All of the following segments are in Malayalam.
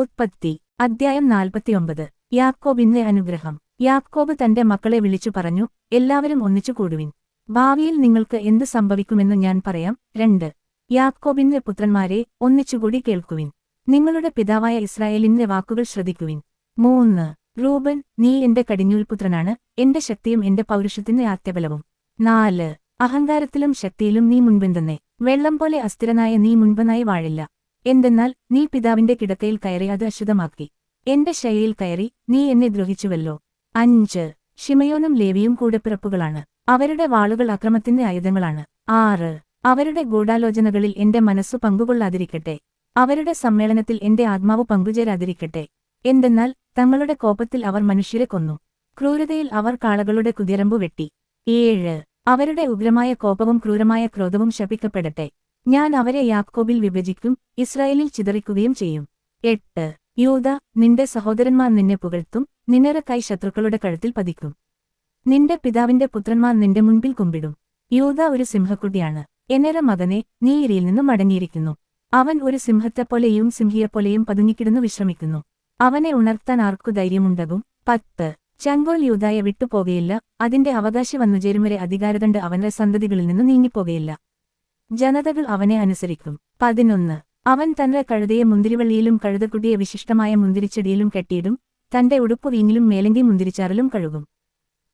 ഉത്പത്തി അദ്ധ്യായം നാൽപ്പത്തിയൊമ്പത്. യാക്കോബിന്റെ അനുഗ്രഹം. യാക്കോബ് തന്റെ മക്കളെ വിളിച്ചു പറഞ്ഞു എല്ലാവരും ഒന്നിച്ചു കൂടുവിൻ. ഭാവിയിൽ നിങ്ങൾക്ക് എന്ത് സംഭവിക്കുമെന്ന് ഞാൻ പറയാം. രണ്ട്. യാക്കോബിന്റെ പുത്രന്മാരെ ഒന്നിച്ചുകൂടി കേൾക്കുവിൻ. നിങ്ങളുടെ പിതാവായ ഇസ്രായേലിന്റെ വാക്കുകൾ ശ്രദ്ധിക്കുവിൻ. മൂന്ന്. റൂബൻ നീ എന്റെ കടിഞ്ഞൂൽപുത്രനാണ്. എന്റെ ശക്തിയും എന്റെ പൗരുഷത്തിന്റെ ആത്യബലവും നാല്. അഹങ്കാരത്തിലും ശക്തിയിലും നീ മുൻപെന്തെന്നേ. വെള്ളം പോലെ അസ്ഥിരനായ നീ മുൻപനായി വാഴില്ല. എന്തെന്നാൽ നീ പിതാവിന്റെ കിടക്കയിൽ കയറി അത് അശുദ്ധമാക്കി. എന്റെ ശൈലിയിൽ കയറി നീ എന്നെ ദ്രോഹിച്ചുവല്ലോ. അഞ്ച്. ഷിമയോനും ലേവിയും കൂടെപ്പിറപ്പുകളാണ്. അവരുടെ വാളുകൾ അക്രമത്തിന്റെ ആയുധങ്ങളാണ്. ആറ്. അവരുടെ ഗൂഢാലോചനകളിൽ എന്റെ മനസ്സു പങ്കുകൊള്ളാതിരിക്കട്ടെ. അവരുടെ സമ്മേളനത്തിൽ എന്റെ ആത്മാവ് പങ്കുചേരാതിരിക്കട്ടെ. എന്തെന്നാൽ തങ്ങളുടെ കോപത്തിൽ അവർ മനുഷ്യരെ കൊന്നു. ക്രൂരതയിൽ അവർ കാളകളുടെ കുതിരമ്പു വെട്ടി. ഏഴ്. അവരുടെ ഉഗ്രമായ കോപവും ക്രൂരമായ ക്രോധവും ശപിക്കപ്പെടട്ടെ. ഞാൻ അവരെ യാക്കോബിൽ വിഭജിക്കും ഇസ്രായേലിൽ ചിതറിക്കുകയും ചെയ്യും. എട്ട്. യൂത നിന്റെ സഹോദരന്മാർ നിന്നെ പുകഴ്ത്തും കൈ ശത്രുക്കളുടെ കഴുത്തിൽ പതിക്കും. നിന്റെ പിതാവിന്റെ പുത്രന്മാർ നിന്റെ മുൻപിൽ കുമ്പിടും. യൂത ഒരു സിംഹക്കുട്ടിയാണ്. എന്നര മകനെ നീ ഇരിയിൽ നിന്നും മടങ്ങിയിരിക്കുന്നു. അവൻ ഒരു സിംഹത്തെപ്പോലെയും സിംഹിയെപ്പോലെയും പതുങ്ങിക്കിടന്നു വിശ്രമിക്കുന്നു. അവനെ ഉണർത്താൻ ആർക്കു ധൈര്യമുണ്ടാകും? പത്ത്. ചങ്കോൽ യൂതായെ വിട്ടുപോകയില്ല. അതിന്റെ അവകാശി വന്നുചേരും വരെ അധികാരദണ്ഡ് അവന്റെ സന്തതികളിൽ നിന്ന് നീങ്ങിപ്പോകയില്ല. ജനതകൾ അവനെ അനുസരിക്കും. പതിനൊന്ന്. അവൻ തന്റെ കഴുതയെ മുന്തിരിവള്ളിയിലും കഴുതക്കുട്ടിയെ വിശിഷ്ടമായ മുന്തിരിച്ചെടിയിലും കെട്ടിയിടും തന്റെ ഉടുപ്പ് വീങ്ങിലും മേലങ്കി മുന്തിരിച്ചാറിലും കഴുകും.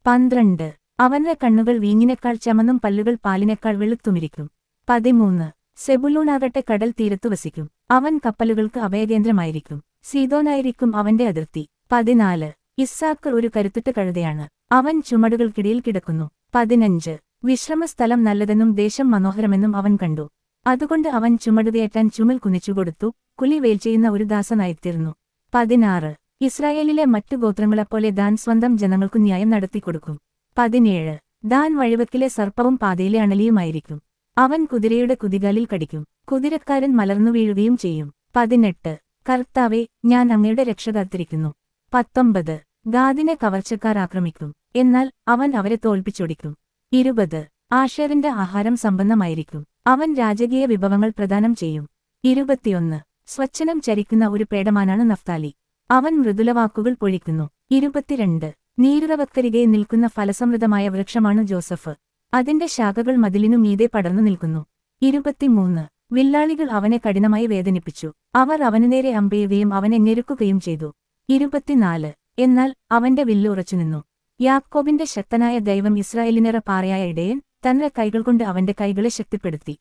പന്ത്രണ്ട്. അവന്റെ കണ്ണുകൾ വീങ്ങിനേക്കാൾ ചമന്നും പല്ലുകൾ പാലിനേക്കാൾ വെളുത്തുമിരിക്കും. പതിമൂന്ന്. സെബുലൂണാകട്ടെ കടൽ തീരത്തു വസിക്കും. അവൻ കപ്പലുകൾക്ക് അഭയകേന്ദ്രമായിരിക്കും. സീതോനായിരിക്കും അവന്റെ അതിർത്തി. പതിനാല്. ഇസ്സാക്കർ ഒരു കരുത്തുറ്റ കഴുതയാണ്. അവൻ ചുമടുകൾക്കിടയിൽ കിടക്കുന്നു. പതിനഞ്ച്. വിശ്രമസ്ഥലം നല്ലതെന്നും ദേശം മനോഹരമെന്നും അവൻ കണ്ടു. അതുകൊണ്ട് അവൻ ചുമടുകയറ്റാൻ ചുമൽ കുനിച്ചുകൊടുത്തു കുലി വേൽ ചെയ്യുന്ന ഒരു ദാസനായിത്തീർന്നു. പതിനാറ്. ഇസ്രായേലിലെ മറ്റു ഗോത്രങ്ങളെപ്പോലെ ദാൻ സ്വന്തം ജനങ്ങൾക്കു ന്യായം നടത്തിക്കൊടുക്കും പതിനേഴ്. ദാൻ വഴിവക്കിലെ സർപ്പവും പാതയിലെ അണലിയുമായിരിക്കും. അവൻ കുതിരയുടെ കുതികാലിൽ കടിക്കും. കുതിരക്കാരൻ മലർന്നു വീഴുകയും ചെയ്യും. പതിനെട്ട്. കർത്താവെ ഞാൻ അങ്ങയുടെ രക്ഷ കാത്തിരിക്കുന്നു. പത്തൊമ്പത്. ഗാദിനെ കവർച്ചക്കാർ ആക്രമിക്കും. എന്നാൽ അവൻ അവരെ തോൽപ്പിച്ചൊടിക്കും. ഇരുപത്. ആഷേറിന്റെ ആഹാരം സമ്പന്നമായിരിക്കും. അവൻ രാജകീയ വിഭവങ്ങൾ പ്രദാനം ചെയ്യും. ഇരുപത്തിയൊന്ന്. സ്വച്ഛനം ചരിക്കുന്ന ഒരു പേടമാനാണ് നഫ്താലി. അവൻ മൃദുലവാക്കുകൾ പൊഴിക്കുന്നു. ഇരുപത്തിരണ്ട്. നീരുറവക്കരികെ നിൽക്കുന്ന ഫലസമൃദ്ധമായ വൃക്ഷമാണ് ജോസഫ്. അതിന്റെ ശാഖകൾ മതിലിനു മീതെ പടർന്നു നിൽക്കുന്നു. ഇരുപത്തിമൂന്ന്. വില്ലാളികൾ അവനെ കഠിനമായി വേദനിപ്പിച്ചു. അവർ അവനു നേരെ അമ്പയുകയും അവനെ ഞെരുക്കുകയും ചെയ്തു. ഇരുപത്തിനാല്. എന്നാൽ അവന്റെ വില്ല് ഉറച്ചുനിന്നു. യാക്കോബിന്റെ ശക്തനായ ദൈവം ഇസ്രായേലിനേറെ പാറയായ ഇടയൻ തന്റെ കൈകൾ കൊണ്ട് അവന്റെ കൈകളെ ശക്തിപ്പെടുത്തി.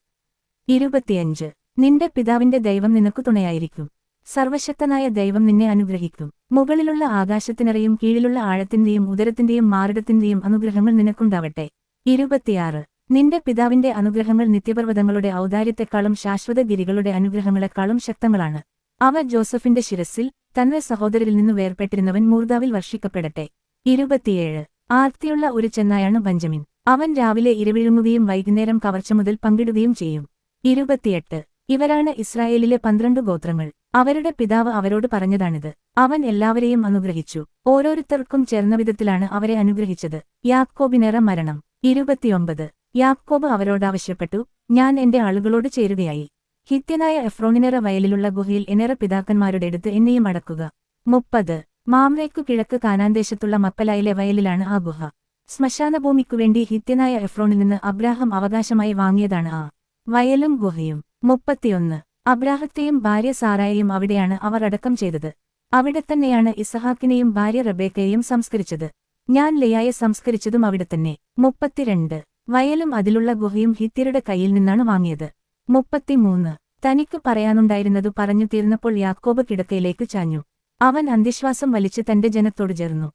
ഇരുപത്തിയഞ്ച്. നിന്റെ പിതാവിന്റെ ദൈവം നിനക്കു തുണയായിരിക്കും. സർവശക്തനായ ദൈവം നിന്നെ അനുഗ്രഹിക്കും. മുകളിലുള്ള ആകാശത്തിനറയും കീഴിലുള്ള ആഴത്തിന്റെയും ഉദരത്തിന്റെയും മാറിടത്തിന്റെയും അനുഗ്രഹങ്ങൾ നിനക്കുണ്ടാവട്ടെ. ഇരുപത്തിയാറ്. നിന്റെ പിതാവിന്റെ അനുഗ്രഹങ്ങൾ നിത്യപർവതങ്ങളുടെ ഔദാര്യത്തെക്കാളും ശാശ്വത ഗിരികളുടെ അനുഗ്രഹങ്ങളെക്കാളും ശക്തങ്ങളാണ്. അവ ജോസഫിന്റെ ശിരസിൽ തന്റെ സഹോദരിൽ നിന്ന് വേർപ്പെട്ടിരുന്നവൻ മൂർദാവിൽ വർഷിക്കപ്പെടട്ടെ. ഇരുപത്തിയേഴ്. ആർത്തിയുള്ള ഒരു ചെന്നായാണ് ബഞ്ചമിൻ. അവൻ രാവിലെ ഇരവിഴുങ്ങുകയും വൈകുന്നേരം കവർച്ച മുതൽ പങ്കിടുകയും ചെയ്യും. ഇരുപത്തിയെട്ട്. ഇവരാണ് ഇസ്രായേലിലെ പന്ത്രണ്ട് ഗോത്രങ്ങൾ. അവരുടെ പിതാവ് അവരോട് പറഞ്ഞതാണിത്. അവൻ എല്ലാവരെയും അനുഗ്രഹിച്ചു. ഓരോരുത്തർക്കും ചേർന്ന വിധത്തിലാണ് അവരെ അനുഗ്രഹിച്ചത്. യാക്കോബിനേറ മരണം. ഇരുപത്തിയൊമ്പത്. യാക്കോബ് അവരോടാവശ്യപ്പെട്ടു ഞാൻ എന്റെ ആളുകളോട് ചേരുകയായി. ഹിത്യനായ എഫ്രോണിനേറ വയലിലുള്ള ഗുഹയിൽ എനേറ പിതാക്കന്മാരുടെ അടുത്ത് എന്നെയും അടക്കുക. മുപ്പത്. മാമ്രയ്ക്കു കിഴക്ക് കാനാന്തേശത്തുള്ള മപ്പലായിലെ വയലിലാണ് ആ ഗുഹ. ശ്മശാനഭൂമിക്കുവേണ്ടി ഹിത്യനായ എഫ്രോണിൽ നിന്ന് അബ്രാഹം അവകാശമായി വാങ്ങിയതാണ് ആ വയലും ഗുഹയും. മുപ്പത്തിയൊന്ന്. അബ്രാഹത്തെയും ഭാര്യ സാറായെയും അവിടെയാണ് അവർ അടക്കം ചെയ്തത്. അവിടെ തന്നെയാണ് ഇസഹാക്കിനെയും ഭാര്യ റബേക്കയെയും സംസ്കരിച്ചത്. ഞാൻ ലയായെ സംസ്കരിച്ചതും അവിടെ തന്നെ. മുപ്പത്തിരണ്ട്. വയലും അതിലുള്ള ഗുഹയും ഹിത്യരുടെ കയ്യിൽ നിന്നാണ് വാങ്ങിയത്. മുപ്പത്തിമൂന്ന്. തനിക്ക് പറയാനുണ്ടായിരുന്നതു പറഞ്ഞു തീർന്നപ്പോൾ യാക്കോബ് കിടക്കയിലേക്ക് ചാഞ്ഞു. അവൻ അന്ധിശ്വാസം വലിച്ച് തന്റെ ജനത്തോട് ചേർന്നു.